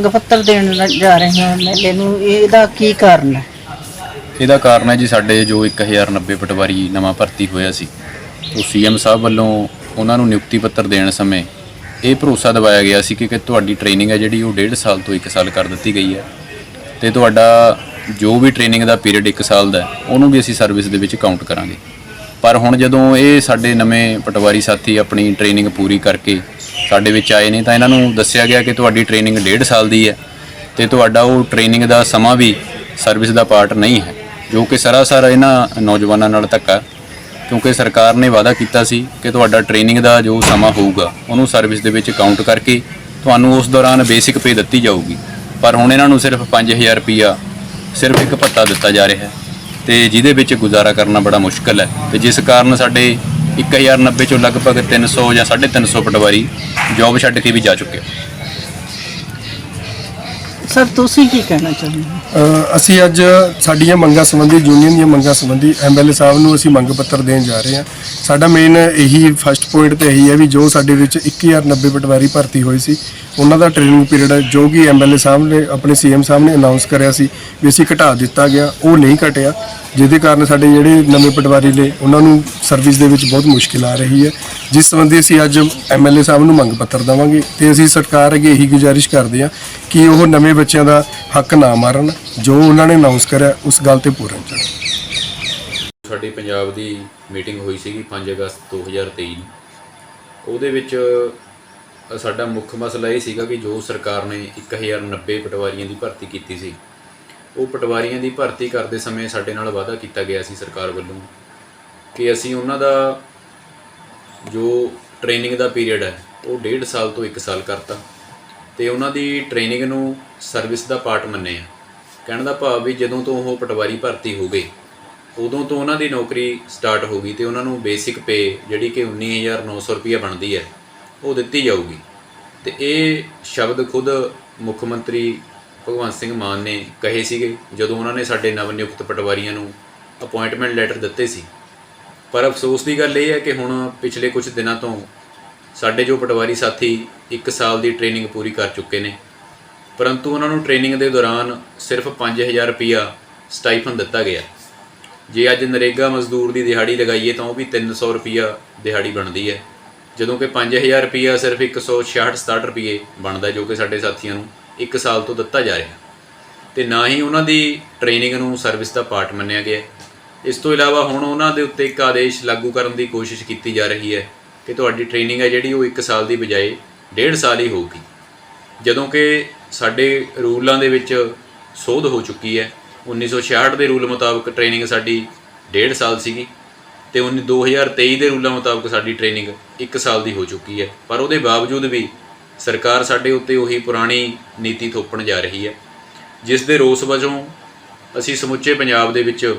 ਮੰਗ ਪੱਤਰ ਦੇਣ ਲ- ਜਾ ਰਹੇ ਹਾਂ ਮੇਲੇ ਨੂੰ। ਇਹਦਾ ਕੀ ਕਾਰਨ ਹੈ? ਇਹਦਾ ਕਾਰਨ ਹੈ ਜੀ ਸਾਡੇ ਜੋ 1090 ਪਟਵਾਰੀ ਨਵਾਂ ਭਰਤੀ ਹੋਇਆ ਸੀ ਉਹ ਸੀਐਮ ਸਾਹਿਬ ਵੱਲੋਂ ਉਹਨਾਂ ਨੂੰ ਨਿਯੁਕਤੀ ਪੱਤਰ ਦੇਣ ਸਮੇਂ ਇਹ ਭਰੋਸਾ ਦਿਵਾਇਆ ਗਿਆ ਸੀ ਕਿ ਕਿ ਤੁਹਾਡੀ ਟ੍ਰੇਨਿੰਗ ਹੈ ਜਿਹੜੀ ਉਹ 1.5 ਸਾਲ ਤੋਂ 1 ਸਾਲ ਕਰ ਦਿੱਤੀ ਗਈ ਹੈ ਤੇ ਤੁਹਾਡਾ ਜੋ ਵੀ ਟ੍ਰੇਨਿੰਗ ਦਾ ਪੀਰੀਅਡ 1 ਸਾਲ ਦਾ ਹੈ, ਉਹਨੂੰ ਵੀ ਅਸੀਂ ਸਰਵਿਸ ਦੇ ਵਿੱਚ ਕਾਊਂਟ ਕਰਾਂਗੇ। ਪਰ ਹੁਣ ਜਦੋਂ ਇਹ ਸਾਡੇ ਨਵੇਂ ਪਟਵਾਰੀ ਸਾਥੀ ਆਪਣੀ ਟ੍ਰੇਨਿੰਗ ਪੂਰੀ ਕਰਕੇ ਸਾਡੇ ਵਿੱਚ ਆਏ ਨੇ, ਤਾਂ ਇਹਨਾਂ ਨੂੰ ਦੱਸਿਆ ਗਿਆ ਕਿ ਤੁਹਾਡੀ ਟ੍ਰੇਨਿੰਗ 1.5 ਸਾਲ ਦੀ ਹੈ ਤੇ ਤੁਹਾਡਾ ਉਹ ਟ੍ਰੇਨਿੰਗ ਦਾ ਸਮਾਂ ਵੀ ਸਰਵਿਸ ਦਾ ਪਾਰਟ ਨਹੀਂ ਹੈ, ਜੋ ਕਿ ਸਰਾਸਰ ਇਹਨਾਂ ਨੌਜਵਾਨਾਂ ਨਾਲ ਧੱਕਾ ਕਿਉਂਕਿ ਸਰਕਾਰ ਨੇ ਵਾਅਦਾ ਕੀਤਾ ਸੀ ਕਿ ਤੁਹਾਡਾ ਟ੍ਰੇਨਿੰਗ ਦਾ ਜੋ ਸਮਾਂ ਹੋਊਗਾ, ਉਹਨੂੰ ਸਰਵਿਸ ਦੇ ਵਿੱਚ ਕਾਊਂਟ ਕਰਕੇ ਤੁਹਾਨੂੰ ਉਸ ਦੌਰਾਨ ਬੇਸਿਕ ਪੇ ਦਿੱਤੀ ਜਾਊਗੀ। ਪਰ ਹੁਣ ਇਹਨਾਂ ਨੂੰ ਸਿਰਫ 5000 ਰੁਪਿਆ ਸਿਰਫ ਇੱਕ ਭੱਤਾ ਦਿੱਤਾ ਜਾ ਰਿਹਾ ਹੈ ਤੇ ਜਿਹਦੇ ਵਿੱਚ ਗੁਜ਼ਾਰਾ ਕਰਨਾ ਬੜਾ ਮੁਸ਼ਕਲ ਹੈ ਤੇ ਜਿਸ ਕਾਰਨ ਸਾਡੇ 1090 ਚੋਂ ਲਗਭਗ 300 ਜਾਂ 350 ਪਟਵਾਰੀ ਜੌਬ ਛੱਡ ਕੇ ਵੀ ਜਾ ਚੁੱਕੇ ਆ। ਸਰ ਤੁਸੀਂ ਕੀ ਕਹਿਣਾ ਚਾਹੁੰਦੇ ਹੋ? ਅ, ਅਸੀਂ ਅੱਜ ਸਾਡੀਆਂ ਮੰਗਾਂ ਸੰਬੰਧੀ ਯੂਨੀਅਨ ਦੀਆਂ ਮੰਗਾਂ ਸੰਬੰਧੀ ਐਮਐਲਏ ਸਾਹਿਬ ਨੂੰ ਅਸੀਂ ਮੰਗ ਪੱਤਰ ਦੇਣ ਜਾ ਰਹੇ ਹਾਂ। ਸਾਡਾ ਮੇਨ ਇਹੀ ਫਸਟ ਪੁਆਇੰਟ ਤੇ ਇਹੀ ਹੈ ਵੀ ਜੋ ਸਾਡੇ ਵਿੱਚ 1090 ਪਟਵਾਰੀ ਭਰਤੀ ਹੋਈ ਸੀ ਉਹਨਾਂ ਦਾ ਟ੍ਰੇਨਿੰਗ ਪੀਰੀਅਡ ਜੋ ਕਿ ਐਮਐਲਏ ਸਾਹਿਬ ਨੇ ਆਪਣੇ ਸੀਐਮ ਸਾਹਿਬ ਨੇ ਅਨਾਉਂਸ ਕਰਿਆ ਸੀ ਵੀ ਅਸੀਂ ਘਟਾ ਦਿੱਤਾ ਗਿਆ ਉਹ ਨਹੀਂ ਘਟਿਆ। ਜਿਹਦੇ ਕਾਰਨ ਸਾਡੇ ਜਿਹੜੇ ਨਵੇਂ ਪਟਵਾਰੀ ਨੇ, ਉਹਨਾਂ ਨੂੰ ਸਰਵਿਸ ਦੇ ਵਿੱਚ ਬਹੁਤ ਮੁਸ਼ਕਿਲ ਆ ਰਹੀ ਹੈ। ਜਿਸ ਸੰਬੰਧੀ ਅਸੀਂ ਅੱਜ ਐਮਐਲਏ ਸਾਹਿਬ ਨੂੰ ਮੰਗ ਪੱਤਰ ਦੇਵਾਂਗੇ ਤੇ ਅਸੀਂ ਸਰਕਾਰ ਅੱਗੇ ਇਹੀ ਗੁਜ਼ਾਰਿਸ਼ ਕਰਦੇ ਹਾਂ ਕਿ ਉਹ ਨਵੇਂ ਬੱਚਿਆਂ ਦਾ ਹੱਕ ਨਾ ਮਾਰਨ, ਜੋ ਉਹਨਾਂ ਨੇ ਅਨਾਉਂਸ ਕਰਿਆ, ਉਸ ਗੱਲ ਤੇ ਪੂਰਨ ਚੜ੍ਹਨ ਸਾਡੀ ਪੰਜਾਬ ਦੀ ਮੀਟਿੰਗ ਹੋਈ ਸੀਗੀ 5 ਅਗਸਤ 2023 ਨੂੰ। ਉਹਦੇ ਵਿੱਚ ਸਾਡਾ ਮੁੱਖ ਮਸਲਾ ਇਹ ਸੀਗਾ ਕਿ ਜੋ ਸਰਕਾਰ ਨੇ 1090 ਪਟਵਾਰੀਆਂ ਦੀ ਭਰਤੀ ਕੀਤੀ ਸੀ ਉਹ ਪਟਵਾਰੀਆਂ ਦੀ ਭਰਤੀ ਕਰਦੇ ਸਮੇਂ ਸਾਡੇ ਨਾਲ ਵਾਅਦਾ ਕੀਤਾ ਗਿਆ ਸੀ ਸਰਕਾਰ ਵੱਲੋਂ ਕਿ ਅਸੀਂ ਉਹਨਾਂ ਦਾ ਜੋ ਟ੍ਰੇਨਿੰਗ ਦਾ ਪੀਰੀਅਡ ਹੈ, ਉਹ ਡੇਢ ਸਾਲ ਤੋਂ 1 ਸਾਲ ਕਰਤਾ ਤੇ ਉਹਨਾਂ ਦੀ ਟ੍ਰੇਨਿੰਗ ਨੂੰ ਸਰਵਿਸ ਦਾ ਪਾਰਟ ਮੰਨਿਆ ਕਹਿਣ ਦਾ ਭਾਵ ਵੀ ਜਦੋਂ ਤੋਂ ਉਹ ਪਟਵਾਰੀ ਭਰਤੀ ਹੋ ਗਏ, ਉਦੋਂ ਤੋਂ ਉਹਨਾਂ ਦੀ ਨੌਕਰੀ ਸਟਾਰਟ ਹੋ ਗਈ ਤੇ ਉਹਨਾਂ ਨੂੰ ਬੇਸਿਕ ਪੇ ਜਿਹੜੀ ਕਿ 19900 ਰੁਪਏ ਬਣਦੀ ਹੈ, ਉਹ ਦਿੱਤੀ ਜਾਊਗੀ। ਤੇ ਇਹ ਸ਼ਬਦ ਖੁਦ ਮੁੱਖ ਮੰਤਰੀ ਭਗਵੰਤ ਸਿੰਘ ਮਾਨ ਨੇ ਕਹੇ ਸੀਗੇ, ਜਦੋਂ ਉਹਨਾਂ ਨੇ ਸਾਡੇ ਨਵ ਨਿਯੁਕਤ ਪਟਵਾਰੀਆਂ ਨੂੰ ਅਪਾਇੰਟਮੈਂਟ ਲੈਟਰ ਦਿੱਤੇ ਸੀ। ਪਰ ਅਫਸੋਸ ਦੀ ਗੱਲ ਇਹ ਹੈ ਕਿ ਹੁਣ ਪਿਛਲੇ ਕੁਝ ਦਿਨਾਂ ਤੋਂ ਸਾਡੇ ਜੋ ਪਟਵਾਰੀ ਸਾਥੀ 1 ਸਾਲ ਦੀ ਟ੍ਰੇਨਿੰਗ ਪੂਰੀ ਕਰ ਚੁੱਕੇ ਨੇ, ਪਰੰਤੂ ਉਹਨਾਂ ਨੂੰ ਟ੍ਰੇਨਿੰਗ ਦੇ ਦੌਰਾਨ ਸਿਰਫ 5000 ਰੁਪਿਆ ਸਟਾਈਫਨ ਦਿੱਤਾ ਗਿਆ। ਜੇ ਅੱਜ ਨਰੇਗਾ ਮਜ਼ਦੂਰ ਦੀ ਦਿਹਾੜੀ ਲਗਾਈਏ ਤਾਂ ਉਹ ਵੀ 300 ਰੁਪਿਆ ਦਿਹਾੜੀ ਬਣਦੀ ਹੈ, ਜਦੋਂ ਕਿ 5000 ਰੁਪਿਆ ਸਿਰਫ 166 67 ਰੁਪਏ ਬਣਦਾ ਜੋ ਕਿ ਸਾਡੇ ਸਾਥੀਆਂ ਨੂੰ 1 ਸਾਲ ਤੋਂ ਦਿੱਤਾ ਜਾ ਰਿਹਾ। ਤੇ ਨਾ ਹੀ ਉਹਨਾਂ ਦੀ ਟ੍ਰੇਨਿੰਗ ਨੂੰ ਸਰਵਿਸ ਦਾ ਪਾਰਟ ਮੰਨਿਆ ਗਿਆ। ਇਸ ਤੋਂ ਇਲਾਵਾ ਹੁਣ ਉਹਨਾਂ ਦੇ ਉੱਤੇ ਇੱਕ ਆਦੇਸ਼ ਲਾਗੂ ਕਰਨ ਦੀ ਕੋਸ਼ਿਸ਼ ਕੀਤੀ ਜਾ ਰਹੀ ਹੈ ਕਿ ਤੁਹਾਡੀ ਟ੍ਰੇਨਿੰਗ ਹੈ ਜਿਹੜੀ ਉਹ 1 ਸਾਲ ਦੀ ਬਜਾਏ 1.5 ਸਾਲ ਹੀ ਹੋਊਗੀ। ਜਦੋਂ ਕਿ ਸਾਡੇ ਰੂਲਾਂ ਦੇ ਵਿੱਚ ਸੋਧ ਹੋ ਚੁੱਕੀ ਹੈ। 1966 ਦੇ ਰੂਲ ਮੁਤਾਬਕ ਟ੍ਰੇਨਿੰਗ ਸਾਡੀ 1.5 ਸਾਲ ਸੀਗੀ ਤੇ 19 2023 ਦੇ ਰੂਲਾਂ ਮੁਤਾਬਕ ਸਾਡੀ ਟ੍ਰੇਨਿੰਗ 1 ਸਾਲ ਦੀ ਹੋ ਚੁੱਕੀ ਹੈ। ਪਰ ਉਹਦੇ ਬਾਵਜੂਦ ਵੀ ਸਰਕਾਰ ਸਾਡੇ ਉੱਤੇ ਉਹੀ ਪੁਰਾਣੀ ਨੀਤੀ ਥੋਪਣ ਜਾ ਰਹੀ ਹੈ, ਜਿਸ ਦੇ ਰੋਸ ਵਜੋਂ ਅਸੀਂ ਸਮੁੱਚੇ ਪੰਜਾਬ ਦੇ ਵਿੱਚ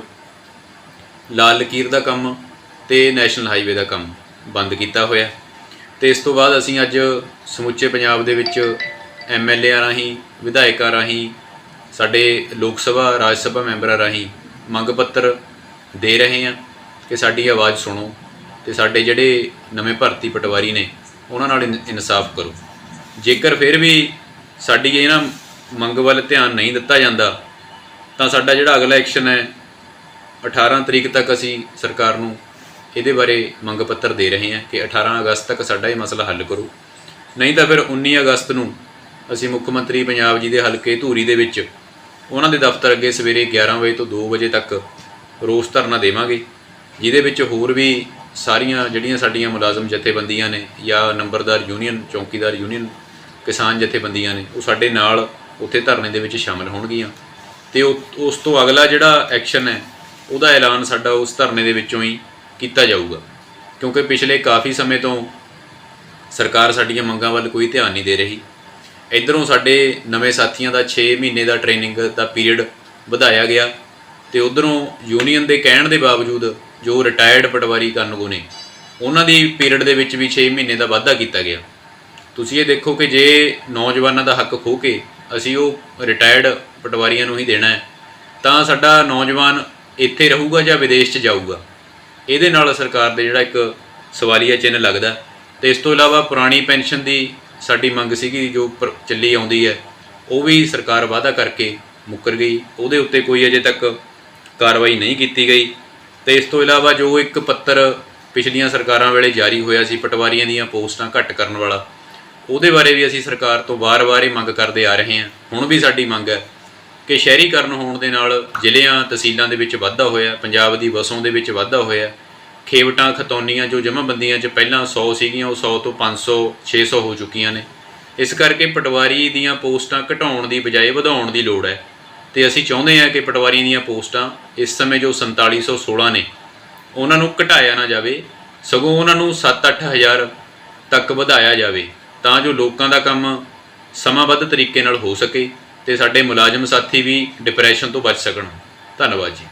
ਲਾਲ ਲਕੀਰ ਦਾ ਕੰਮ ਤੇ ਨੈਸ਼ਨਲ ਹਾਈਵੇ ਦਾ ਕੰਮ ਬੰਦ ਕੀਤਾ ਹੋਇਆ ਤੇ ਇਸ ਤੋਂ ਬਾਅਦ ਅਸੀਂ ਅੱਜ ਸਮੁੱਚੇ ਪੰਜਾਬ ਦੇ ਵਿੱਚ ਐਮਐਲਏਆਂ ਰਾਹੀਂ, ਵਿਧਾਇਕਾਂ ਰਾਹੀਂ, ਸਾਡੇ ਲੋਕ ਸਭਾ, ਰਾਜ ਸਭਾ ਮੈਂਬਰਾਂ ਰਾਹੀਂ ਮੰਗ ਪੱਤਰ ਦੇ ਰਹੇ ਹਾਂ ਕਿ ਸਾਡੀ ਆਵਾਜ਼ ਸੁਣੋ ਤੇ ਸਾਡੇ ਜਿਹੜੇ ਨਵੇਂ ਭਰਤੀ ਪਟਵਾਰੀ ਨੇ, ਉਹਨਾਂ ਨਾਲ ਇਨ- ਇਨਸਾਫ ਕਰੋ। ਜੇਕਰ ਫਿਰ ਵੀ ਸਾਡੀ ਇਹਨਾਂ ਮੰਗ ਵੱਲ ਧਿਆਨ ਨਹੀਂ ਦਿੱਤਾ ਜਾਂਦਾ, ਤਾਂ ਸਾਡਾ ਜਿਹੜਾ ਅਗਲਾ ਐਕਸ਼ਨ ਹੈ 18 ਤਰੀਕ ਤੱਕ ਅਸੀਂ ਸਰਕਾਰ ਨੂੰ ਇਹਦੇ ਬਾਰੇ ਮੰਗ ਪੱਤਰ ਦੇ ਰਹੇ ਹਾਂ ਕਿ 18 ਅਗਸਤ ਤੱਕ ਸਾਡਾ ਇਹ ਮਸਲਾ ਹੱਲ ਕਰੋ। ਨਹੀਂ ਤਾਂ ਫਿਰ 19 ਅਗਸਤ ਨੂੰ ਅਸੀਂ ਮੁੱਖ ਮੰਤਰੀ ਪੰਜਾਬ ਜੀ ਦੇ ਹਲਕੇ ਧੂਰੀ ਦੇ ਵਿੱਚ ਉਹਨਾਂ ਦੇ ਦਫ਼ਤਰ ਅੱਗੇ ਸਵੇਰੇ 11 ਵਜੇ ਤੋਂ 2 ਵਜੇ ਤੱਕ ਰੋਸ ਧਰਨਾ ਦੇਵਾਂਗੇ, ਜਿਹਦੇ ਵਿੱਚ ਹੋਰ ਵੀ ਸਾਰੀਆਂ ਜਿਹੜੀਆਂ ਸਾਡੀਆਂ ਮੁਲਾਜ਼ਮ ਜਥੇਬੰਦੀਆਂ ਨੇ ਜਾਂ ਨੰਬਰਦਾਰ ਯੂਨੀਅਨ, ਚੌਕੀਦਾਰ ਯੂਨੀਅਨ ਕਿਸਾਨ ਜਥੇਬੰਦੀਆਂ ਨੇ, ਉਹ ਸਾਡੇ ਨਾਲ ਉੱਥੇ ਧਰਨੇ ਦੇ ਵਿੱਚ ਸ਼ਾਮਲ ਹੋਣਗੀਆਂ। ਤੇ ਉਹ- ਉਸ ਤੋਂ ਅਗਲਾ ਜਿਹੜਾ ਐਕਸ਼ਨ ਹੈ, ਉਹਦਾ ਐਲਾਨ ਸਾਡਾ ਉਸ ਧਰਨੇ ਦੇ ਵਿੱਚੋਂ ਹੀ ਕੀਤਾ ਜਾਊਗਾ। ਕਿਉਂਕਿ ਪਿਛਲੇ ਕਾਫੀ ਸਮੇਂ ਤੋਂ ਸਰਕਾਰ ਸਾਡੀਆਂ ਮੰਗਾਂ ਵੱਲ ਕੋਈ ਧਿਆਨ ਨਹੀਂ ਦੇ ਰਹੀ। ਇਧਰੋਂ ਸਾਡੇ ਨਵੇਂ ਸਾਥੀਆਂ ਦਾ 6 ਮਹੀਨੇ ਦਾ ਟ੍ਰੇਨਿੰਗ ਦਾ ਪੀਰੀਅਡ ਵਧਾਇਆ ਗਿਆ ਤੇ ਉਧਰੋਂ ਯੂਨੀਅਨ ਦੇ ਕਹਿਣ ਦੇ ਬਾਵਜੂਦ ਜੋ ਰਿਟਾਇਰਡ ਪਟਵਾਰੀ ਕਾਨੂੰਗੋ ਨੇ, ਉਹਨਾਂ ਦੀ ਪੀਰੀਅਡ ਦੇ ਵਿੱਚ ਵੀ 6 ਮਹੀਨੇ ਦਾ ਵਾਧਾ ਕੀਤਾ ਗਿਆ। ਤੁਸੀਂ ਇਹ ਦੇਖੋ ਕਿ ਜੇ ਨੌਜਵਾਨਾਂ ਦਾ ਹੱਕ ਖੋ ਕੇ ਅਸੀਂ ਉਹ ਰਿਟਾਇਰਡ ਪਟਵਾਰੀਆਂ ਨੂੰ ਹੀ ਦੇਣਾ ਹੈ, ਤਾਂ ਸਾਡਾ ਨੌਜਵਾਨ ਇੱਥੇ ਰਹੂਗਾ ਜਾਂ ਵਿਦੇਸ਼ 'ਚ ਜਾਊਗਾ? ਇਹਦੇ ਨਾਲ ਸਰਕਾਰ ਦੇ ਜਿਹੜਾ ਇੱਕ ਸਵਾਲੀਆ ਚਿੰਨ੍ਹ ਲੱਗਦਾ ਤੇ ਇਸ ਤੋਂ ਇਲਾਵਾ ਪੁਰਾਣੀ ਪੈਨਸ਼ਨ ਦੀ ਸਾਡੀ ਮੰਗ ਸੀਗੀ, ਜੋ ਪਰ- ਚੱਲੀ ਆਉਂਦੀ ਹੈ, ਉਹ ਵੀ ਸਰਕਾਰ ਵਾਅਦਾ ਕਰਕੇ ਮੁੱਕਰ ਗਈ। ਉਹਦੇ ਉੱਤੇ ਕੋਈ ਅਜੇ ਤੱਕ ਕਾਰਵਾਈ ਨਹੀਂ ਕੀਤੀ ਗਈ। ਤੇ ਇਸ ਤੋਂ ਇਲਾਵਾ ਜੋ ਇੱਕ ਪੱਤਰ ਪਿਛਲੀਆਂ ਸਰਕਾਰਾਂ ਵੇਲੇ ਜਾਰੀ ਹੋਇਆ ਸੀ, ਪਟਵਾਰੀਆਂ ਦੀਆਂ ਪੋਸਟਾਂ ਘੱਟ ਕਰਨ ਵਾਲਾ ਉਹਦੇ ਬਾਰੇ ਵੀ ਅਸੀਂ ਸਰਕਾਰ ਤੋਂ ਵਾਰ-ਵਾਰ ਹੀ ਮੰਗ ਕਰਦੇ ਆ ਰਹੇ ਹਾਂ। ਹੁਣ ਵੀ ਸਾਡੀ ਮੰਗ ਹੈ ਕਿ ਸ਼ਹਿਰੀਕਰਨ ਹੋਣ ਦੇ ਨਾਲ ਜ਼ਿਲ੍ਹਿਆਂ, ਤਹਿਸੀਲਾਂ ਦੇ ਵਿੱਚ ਵਾਧਾ ਹੋਇਆ, ਪੰਜਾਬ ਦੀ ਵਸੋਂ ਦੇ ਵਿੱਚ ਵਾਧਾ ਹੋਇਆ। ਖੇਵਟਾਂ, ਖਤੌਨੀਆਂ, ਜੋ ਜਮ੍ਹਾਂਬੰਦੀਆਂ 'ਚ ਪਹਿਲਾਂ 100 ਸੀਗੀਆਂ, ਉਹ 100 ਤੋਂ 500 600 ਹੋ ਚੁੱਕੀਆਂ ਨੇ। ਇਸ ਕਰਕੇ ਪਟਵਾਰੀ ਦੀਆਂ ਪੋਸਟਾਂ ਘਟਾਉਣ ਦੀ ਬਜਾਏ ਵਧਾਉਣ ਦੀ ਲੋੜ ਹੈ। ਤੇ ਅਸੀਂ ਚਾਹੁੰਦੇ ਹਾਂ ਕਿ ਪਟਵਾਰੀ ਦੀਆਂ ਪੋਸਟਾਂ ਇਸ ਸਮੇਂ ਜੋ 4716 ਨੇ, ਉਹਨਾਂ ਨੂੰ ਘਟਾਇਆ ਨਾ ਜਾਵੇ। ਸਗੋਂ ਉਹਨਾਂ ਨੂੰ 7-8 ਹਜ਼ਾਰ ਤੱਕ ਵਧਾਇਆ ਜਾਵੇ। ਤਾਂ ਜੋ ਲੋਕਾਂ ਦਾ ਕੰਮ ਸਮਾਂਬੱਧ ਤਰੀਕੇ ਨਾਲ ਹੋ ਸਕੇ ਤੇ ਸਾਡੇ ਮੁਲਾਜ਼ਮ ਸਾਥੀ ਵੀ ਡਿਪਰੈਸ਼ਨ ਤੋਂ ਬਚ ਸਕਣ। ਧੰਨਵਾਦ ਜੀ।